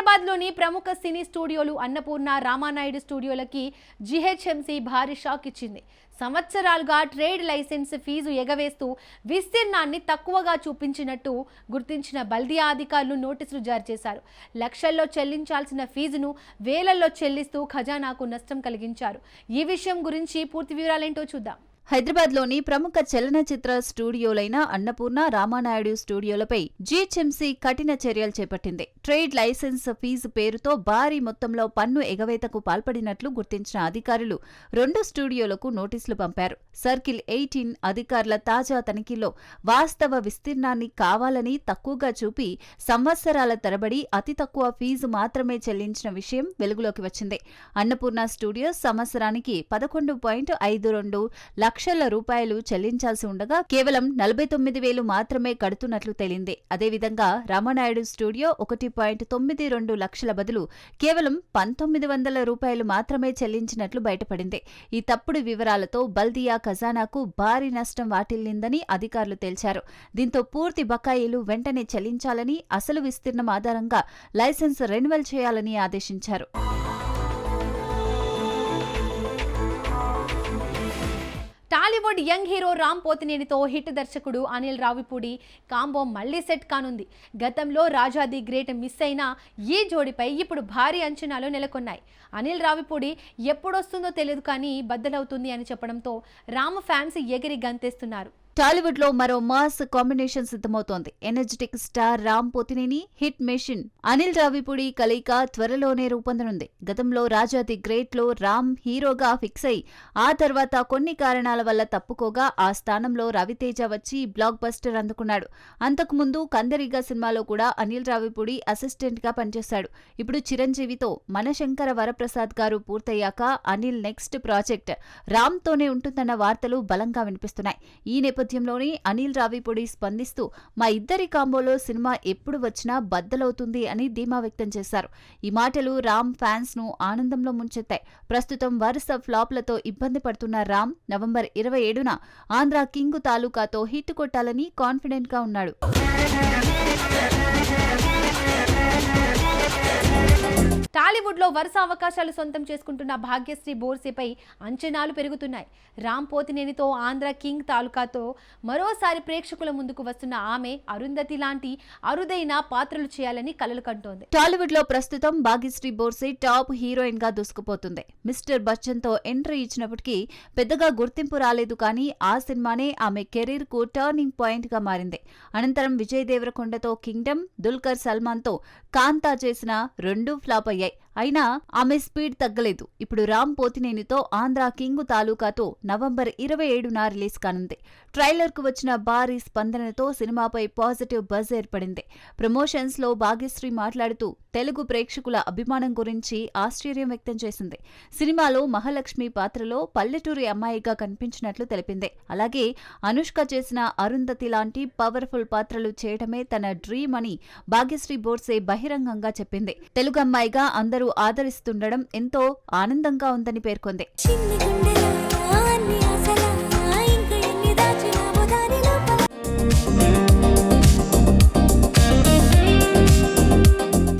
హైదరాబాద్లోని ప్రముఖ సినీ స్టూడియోలు అన్నపూర్ణ రామానాయుడు స్టూడియోలకి జిహెచ్ఎంసీ భారీ షాక్ ఇచ్చింది. సంవత్సరాలుగా ట్రేడ్ లైసెన్స్ ఫీజు ఎగవేస్తూ విస్తీర్ణాన్ని తక్కువగా చూపించినట్టు గుర్తించిన బల్దియా అధికారులు నోటీసులు జారీ చేశారు. లక్షల్లో చెల్లించాల్సిన ఫీజును వేలల్లో చెల్లిస్తూ ఖజానాకు నష్టం కలిగించారు. ఈ విషయం గురించి పూర్తి వివరాలేంటో చూద్దాం. హైదరాబాద్లోని ప్రముఖ చలనచిత్ర స్టూడియోలైన అన్నపూర్ణ రామానాయుడు స్టూడియోలపై జీహెచ్ఎంసీ కఠిన చర్యలు చేపట్టింది. ట్రేడ్ లైసెన్స్ ఫీజు పేరుతో భారీ మొత్తంలో పన్ను ఎగవేతకు పాల్పడినట్లు గుర్తించిన అధికారులు రెండు స్టూడియోలకు నోటీసులు పంపారు. సర్కిల్ ఎయిటీన్ అధికారుల తాజా తనిఖీలో వాస్తవ విస్తీర్ణాన్ని కావాలని తక్కువగా చూపి సంవత్సరాల తరబడి అతి తక్కువ ఫీజు మాత్రమే చెల్లించిన విషయం వెలుగులోకి వచ్చింది. అన్నపూర్ణ స్టూడియోస్ సంవత్సరానికి పదకొండు పాయింట్ ఐదు రెండు లక్ష లక్షల రూపాయలు చెల్లించాల్సి ఉండగా కేవలం నలభై తొమ్మిది వేలు మాత్రమే కడుతున్నట్లు తేలింది. అదేవిధంగా రామానాయుడు స్టూడియో ఒకటి పాయింట్ తొమ్మిది రెండు లక్షల బదులు కేవలం పంతొమ్మిది వందల రూపాయలు మాత్రమే చెల్లించినట్లు బయటపడింది. ఈ తప్పుడు వివరాలతో బల్దియా ఖజానాకు భారీ నష్టం వాటిల్లిందని అధికారులు తేల్చారు. దీంతో పూర్తి బకాయిలు వెంటనే చెల్లించాలని అసలు విస్తీర్ణం ఆధారంగా లైసెన్స్ రెన్యువల్ చేయాలని ఆదేశించారు. టాలీవుడ్ యంగ్ హీరో రామ్ పోతినేనితో హిట్ దర్శకుడు అనిల్ రావిపూడి కాంబో మళ్ళీ సెట్ కానుంది. గతంలో రాజా ది గ్రేట్ మిస్ అయిన ఈ జోడిపై ఇప్పుడు భారీ అంచనాలు నెలకొన్నాయి. అనిల్ రావిపూడి ఎప్పుడొస్తుందో తెలియదు కానీ బద్దలవుతుంది అని చెప్పడంతో రామ్ ఫ్యాన్స్ ఎగిరి గంతేస్తున్నారు. టాలీవుడ్లో మరో మాస్ కాంబినేషన్ సిద్ధమవుతోంది. Energetic star Ram Pothineni hit machine Anil Ravipudi కలయిక త్వరలోనే రూపొందనుంది. గతంలో రాజా ది గ్రేట్లో రామ్ హీరోగా ఫిక్స్ అయి ఆ తర్వాత కొన్ని కారణాల వల్ల తప్పుకోగా ఆ స్థానంలో రవితేజ వచ్చి బ్లాక్ బస్టర్ అందుకున్నాడు. అంతకుముందు కందరిగా సినిమాలో కూడా అనిల్ రావిపూడి అసిస్టెంట్గా పనిచేశాడు. ఇప్పుడు చిరంజీవితో మనశంకర వరప్రసాద్ గారు పూర్తయ్యాక అనిల్ నెక్స్ట్ ప్రాజెక్ట్. రామ్ తోనే ఉంటుందన్న వార్తలు బలంగా వినిపిస్తున్నాయి. ఈ నేపథ్యంలోనే అనిల్ రావిపూడి స్పందిస్తూ మా ఇద్దరి కాంబోలో సినిమా ఎప్పుడు వచ్చినా బద్దలవుతుంది అని ధీమా వ్యక్తం చేశారు. ఈ మాటలు రామ్ ఫ్యాన్స్ను ఆనందంలో ముంచెత్తాయి. ప్రస్తుతం వరుస ఫ్లాప్లతో ఇబ్బంది పడుతున్న రామ్ నవంబర్ ఇరవై ఏడున ఆంధ్ర కింగ్ తాలూకాతో హిట్ కొట్టాలని కాన్ఫిడెంట్గా ఉన్నాడు. టాలీవుడ్లో వరుస అవకాశాలు సొంతం చేసుకుంటున్న భాగ్యశ్రీ బోర్సేపై అంచనాలు పెరుగుతున్నాయి. రామ్ పోతినేనితో ఆంధ్ర కింగ్ తాలూకాతో మరోసారి ప్రేక్షకుల ముందుకు వస్తున్న ఆమె అరుంధతి లాంటి అరుదైన పాత్రలు చేయాలని కలలు కంటోంది. టాలీవుడ్లో ప్రస్తుతం భాగ్యశ్రీ బోర్సే టాప్ హీరోయిన్గా దూసుకుపోతుంది. మిస్టర్ బచ్చన్తో ఎంట్రీ ఇచ్చినప్పటికీ పెద్దగా గుర్తింపు రాలేదు కానీ ఆ సినిమానే ఆమె కెరీర్కు టర్నింగ్ పాయింట్గా మారింది. అనంతరం విజయ్ దేవరకొండతో కింగ్డమ్ దుల్కర్ సల్మాన్తో కాంతా చేసిన రెండు ఫ్లాప్ అయ్యాయి. retaliate అయినా ఆమె స్పీడ్ తగ్గలేదు. ఇప్పుడు రామ్ పోతినేనితో ఆంధ్ర కింగ్ తాలూకాతో నవంబర్ ఇరవై ఏడున రిలీజ్ కానుంది. ట్రైలర్కు వచ్చిన భారీ స్పందనతో సినిమాపై పాజిటివ్ బజ్ ఏర్పడింది. ప్రమోషన్స్లో భాగ్యశ్రీ మాట్లాడుతూ తెలుగు ప్రేక్షకుల అభిమానం గురించి ఆశ్చర్యం వ్యక్తం చేసింది. సినిమాలో మహాలక్ష్మి పాత్రలో పల్లెటూరి అమ్మాయిగా కనిపించినట్లు తెలిపింది. అలాగే అనుష్క చేసిన అరుంధతి లాంటి పవర్ఫుల్ పాత్రలు చేయడమే తన డ్రీమ్ అని భాగ్యశ్రీ బోర్సే బహిరంగంగా చెప్పింది. తెలుగు అమ్మాయిగా అందరూ ఆదరిస్తుండడం ఎంతో ఆనందంగా ఉందని పేర్కొంది.